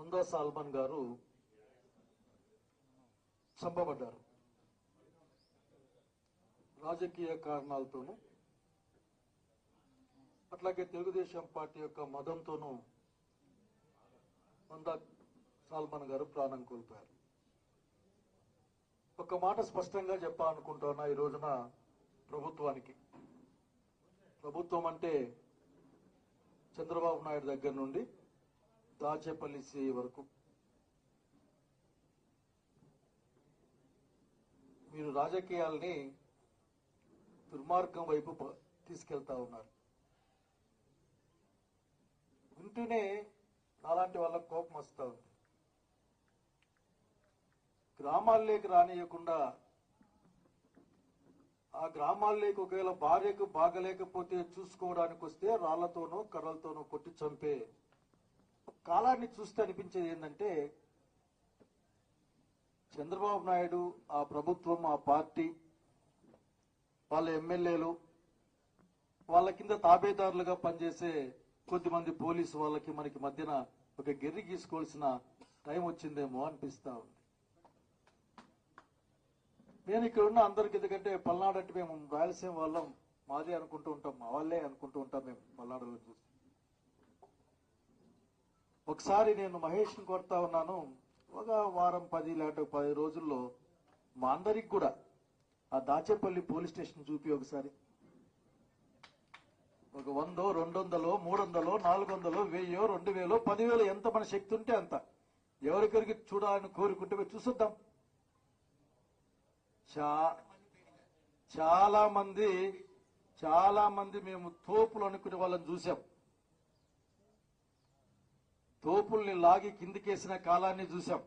ముందా సాల్మన్ గారు చంపబడ్డారు. రాజకీయ కారణాలతోనూ అట్లాగే తెలుగుదేశం పార్టీ యొక్క మదంతోనూ ముందా సాల్మన్ గారు ప్రాణం కోల్పోయారు. ఒక మాట స్పష్టంగా చెప్పాలనుకుంటున్నా ఈ రోజున ప్రభుత్వానికి. ప్రభుత్వం అంటే చంద్రబాబు నాయుడు దగ్గర నుండి దాచేపల్లి సిఐ వరకు మీరు రాజకీయాల్ని దుర్మార్గం వైపు తీసుకెళ్తా ఉన్నారు. వింటూనే నాలాంటి వాళ్ళకు కోపం వస్తూ ఉంది. గ్రామాల్లోకి రానియకుండా ఆ గ్రామాల్లోకి ఒకవేళ భార్యకు బాగలేకపోతే చూసుకోవడానికి వస్తే రాళ్ళతోనూ కర్రలతోనూ కొట్టి చంపే కాలాన్ని చూస్తే అనిపించేది ఏంటంటే చంద్రబాబు నాయుడు ఆ ప్రభుత్వం ఆ పార్టీ వాళ్ళ ఎమ్మెల్యేలు వాళ్ళ కింద తాబేదారులుగా పనిచేసే కొద్దిమంది పోలీసు వాళ్ళకి మనకి మధ్యన ఒక గెర్రి గీసుకోవాల్సిన టైం వచ్చిందేమో అనిపిస్తా ఉంది. నేను ఇక్కడ ఉన్న అందరికి ఎందుకంటే పల్నాడు అంటే మేము రాయలసీమ వాళ్ళం మాదే అనుకుంటూ ఉంటాం మా వాళ్ళే అనుకుంటూ ఉంటాం మేము పల్నాడులో చూసి ఒకసారి నేను మహేష్ని కొడతా ఉన్నాను. ఒక వారం పది లేక పది రోజుల్లో మా అందరికి కూడా ఆ దాచేపల్లి పోలీస్ స్టేషన్ చూపి ఒకసారి. ఒక వందో రెండు వందలో మూడు వందలో నాలుగు వందలో వెయ్యో రెండు వేలో పదివేలు ఎంత మన శక్తి ఉంటే అంత. ఎవరికరికి చూడాలని కోరుకుంటే చూసొద్దాం. చా చాలా మంది చాలా మంది మేము తోపులు అనుకునే వాళ్ళని చూసాం. తోపుల్ని లాగి కిందికేసిన కాలాన్ని చూశాం.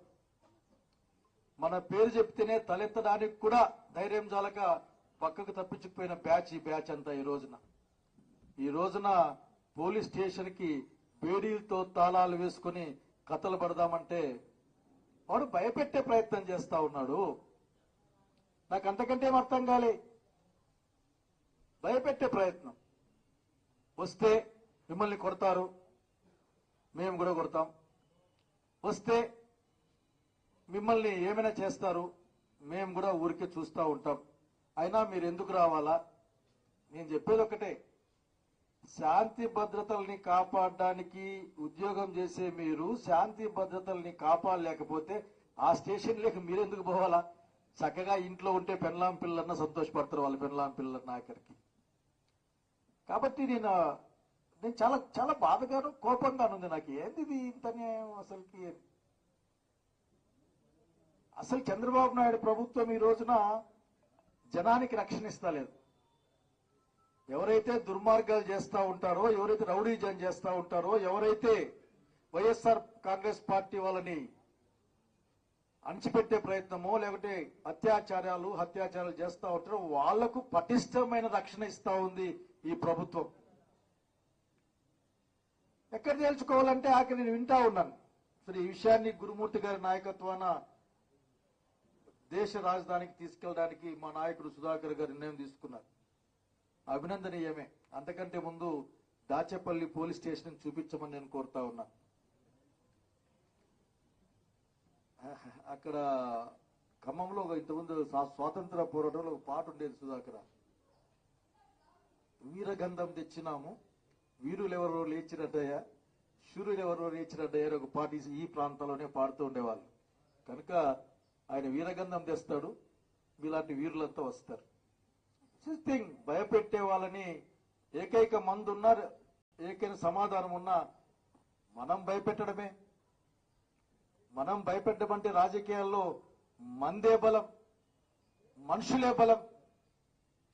మన పేరు చెప్తేనే తలెత్తడానికి కూడా ధైర్యం చాలక పక్కకు తప్పించుకుపోయిన బ్యాచ్ ఈ బ్యాచ్ అంతా ఈ రోజున. ఈ రోజున పోలీస్ స్టేషన్కి బేడీలతో తాళాలు వేసుకుని కథలు పడదామంటే వాడు భయపెట్టే ప్రయత్నం చేస్తా ఉన్నాడు. నాకు అంతకంటే ఏం అర్థం కాలే. భయపెట్టే ప్రయత్నం. వస్తే మిమ్మల్ని కొడతారు. మేము కూడా కొడతాం. వస్తే మిమ్మల్ని ఏమైనా చేస్తారు మేము కూడా ఊరికే చూస్తూ ఉంటాం. అయినా మీరు ఎందుకు రావాలా? నేను చెప్పేది ఒకటే శాంతి భద్రతల్ని కాపాడడానికి ఉద్యోగం చేసే మీరు శాంతి భద్రతల్ని కాపాడలేకపోతే ఆ స్టేషన్లోకి మీరెందుకు పోవాలా? చక్కగా ఇంట్లో ఉంటే పెన్లాం పిల్లన్న సంతోషపడతారు వాళ్ళ పెన్లాం పిల్లన్న ఆఖరికి కాబట్టి నేను నేను చాలా చాలా బాధగాను కోపంగాను ఉంది నాకు. ఏంది ఇది ఇంత న్యాయం అసలుకి? అసలు చంద్రబాబు నాయుడు ప్రభుత్వం ఈ రోజున జనానికి రక్షణ ఇస్తలేదు. ఎవరైతే దుర్మార్గాలు చేస్తూ ఉంటారో ఎవరైతే రౌడీజం చేస్తూ ఉంటారో ఎవరైతే వైఎస్ఆర్ కాంగ్రెస్ పార్టీ వాళ్ళని అణచిపెట్టే ప్రయత్నమో లేకుంటే అత్యాచారాలు హత్యాచారాలు చేస్తూ ఉంటారో వాళ్ళకు పటిష్టమైన రక్షణ ఇస్తూ ఉంది ఈ ప్రభుత్వం. ఎక్కడ తేల్చుకోవాలంటే ఆఖరి నేను వింటా ఉన్నాను. సరే ఈ విషయాన్ని గురుమూర్తి గారి నాయకత్వాన దేశ రాజధానికి తీసుకెళ్ళడానికి మా నాయకుడు సుధాకర్ గారు నిర్ణయం తీసుకున్నారు. అభినందనీయమే. అంతకంటే ముందు దాచేపల్లి పోలీస్ స్టేషన్ చూపించమని నేను కోరుతా ఉన్నా. అక్కడ ఖమ్మంలో ఒక ఇంతకుముందు స్వాతంత్ర పోరాటంలో ఒక పాట ఉండేది సుధాకర. వీరగంధం తెచ్చినాము. వీరులెవరో లేచినట్టయ్యా? శూరులెవరో లేచినట్టయ్యా ఒక పాట ఈ- ఈ ప్రాంతంలోనే పాడుతూ ఉండేవాళ్ళు. కనుక ఆయన వీరగంధం తెస్తాడు మీలాంటి వీరులంతా వస్తారు. థింగ్ భయపెట్టే వాళ్ళని ఏకైక మందు ఉన్నారు ఏకైక సమాధానం ఉన్నా మనం భయపెట్టడమే. మనం భయపెట్టమంటే రాజకీయాల్లో మందే బలం మనుషులే బలం.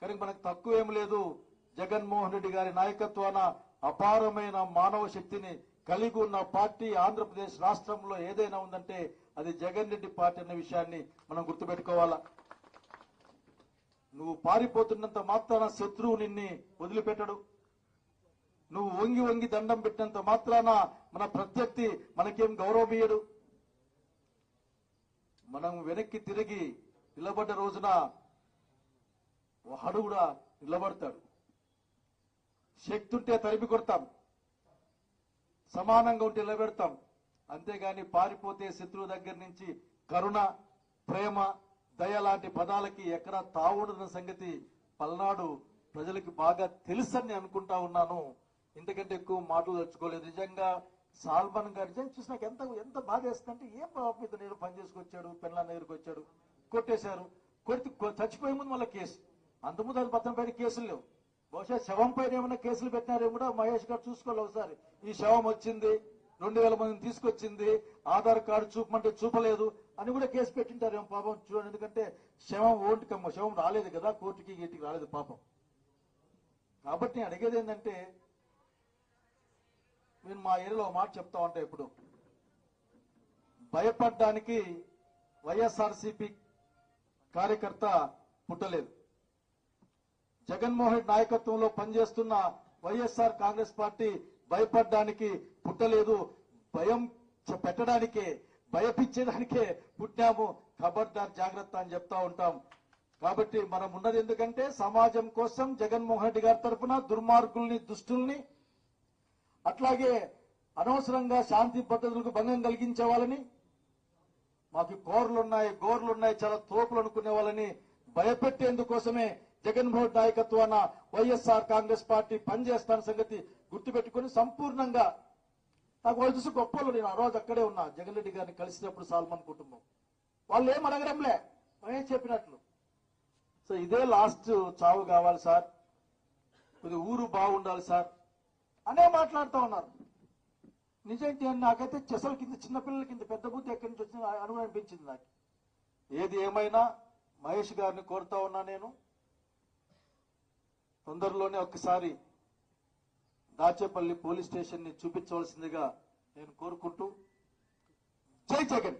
కానీ మనకు తక్కువేం లేదు. జగన్మోహన్ రెడ్డి గారి నాయకత్వాన అపారమైన మానవ శక్తిని కలిగి ఉన్న పార్టీ ఆంధ్రప్రదేశ్ రాష్ట్రంలో ఏదైనా ఉందంటే అది జగన్ రెడ్డి పార్టీ అన్న విషయాన్ని మనం గుర్తుపెట్టుకోవాలా? నువ్వు పారిపోతున్నంత మాత్రాన శత్రువు నిన్ని వదిలిపెట్టడు. నువ్వు వంగి వంగి దండం పెట్టినంత మాత్రాన మన ప్రత్యర్థి మనకేం గౌరవం ఇయ్యడు మనం వెనక్కి తిరిగి నిలబడ్డ రోజున వాడు కూడా నిలబడతాడు. శక్తి ఉంటే తరిమి కొడతాం. సమానంగా ఉంటే నిలబెడతాం. అంతేగాని పారిపోతే శత్రువు దగ్గర నుంచి కరుణ ప్రేమ దయ లాంటి పదాలకి ఎక్కడా తావుడన్న సంగతి పల్నాడు ప్రజలకి బాగా తెలుసని నేను అనుకుంటా ఉన్నాను. ఇంతకంటే ఎక్కువ మాటలు తెచ్చుకోలేదు. నిజంగా సాల్మన్ గారు నిజంగా చూసి నాకు ఎంత ఎంత బాధ వేస్తుందంటే ఏం పాపం మీద నేను పని చేసుకొచ్చాడు పెళ్ళ దగ్గరికి వచ్చాడు కొట్టేశారు కొడితే కొ- చచ్చిపోయే ముందు మళ్ళీ కేసు. అంతకుముందు అది పత్రం పైన కేసులు లేవు. బహుశా శవం పైన ఏమైనా కేసులు పెట్టినారేమో కూడా మహేష్ గారు చూసుకోవాలి ఒకసారి. ఈ శవం వచ్చింది రెండు వేల మందిని తీసుకొచ్చింది ఆధార్ కార్డు చూపమంటే చూపలేదు అని కూడా కేసు పెట్టింటారేమో పాపం చూడండి. ఎందుకంటే శవం ఓంటికమ్మ శవం రాలేదు కదా కోర్టుకి గీటికి రాలేదు పాపం. కాబట్టి నేను అడిగేది ఏంటంటే నేను మా ఏరియాలో మాట చెప్తా ఉంటా ఇప్పుడు భయపడడానికి వైఎస్ఆర్సీపీ కార్యకర్త పుట్టలేదు. జగన్మోహన్ నాయకత్వంలో పనిచేస్తున్న వైఎస్ఆర్ కాంగ్రెస్ పార్టీ భయపడడానికి పుట్టలేదు. భయం పెట్టడానికే భయపించడానికే పుట్టాము. ఖబర్దార్ జాగ్రత్త అని చెప్తా ఉంటాం. కాబట్టి మనం ఉన్నది ఎందుకంటే సమాజం కోసం జగన్మోహన్ రెడ్డి గారి తరఫున దుర్మార్గుల్ని దుష్టుల్ని అట్లాగే అనవసరంగా శాంతి భద్రతలకు భంగం కలిగించే వాళ్ళని మాకు కోర్లున్నాయి గోర్లున్నాయి చాలా తోపులు అనుకునే వాళ్ళని భయపెట్టేందుకోసమే జగన్మోహన్ నాయకత్వాన వైఎస్ఆర్ కాంగ్రెస్ పార్టీ పనిచేస్తాన సంగతి గుర్తుపెట్టుకుని సంపూర్ణంగా నాకు వాళ్ళు చూసి గొప్పలు నేను ఆ రోజు అక్కడే ఉన్నా. జగన్ రెడ్డి గారిని కలిసినప్పుడు సాల్మన్ కుటుంబం. వాళ్ళు ఏం అడగడంలే. మేమే చెప్పినట్లు? సో ఇదే లాస్ట్ చావు కావాలి సార్. కొద్దిగా ఊరు బాగుండాలి సార్. అనే మాట్లాడుతూ ఉన్నారు. నిజంగా నాకైతే చెసల కింద చిన్నపిల్లల కింద పెద్ద బుద్ధి ఎక్కడి నుంచి వచ్చింది అనుగుణ అనిపించింది నాకు. ఏది ఏమైనా మహేష్ గారిని కోరుతా ఉన్నా నేను. తొందరలోనే ఒక్కసారి దాచేపల్లి పోలీస్ స్టేషన్ని చూపించవలసిందిగా నేను కోరుకుంటూ జై జగన్.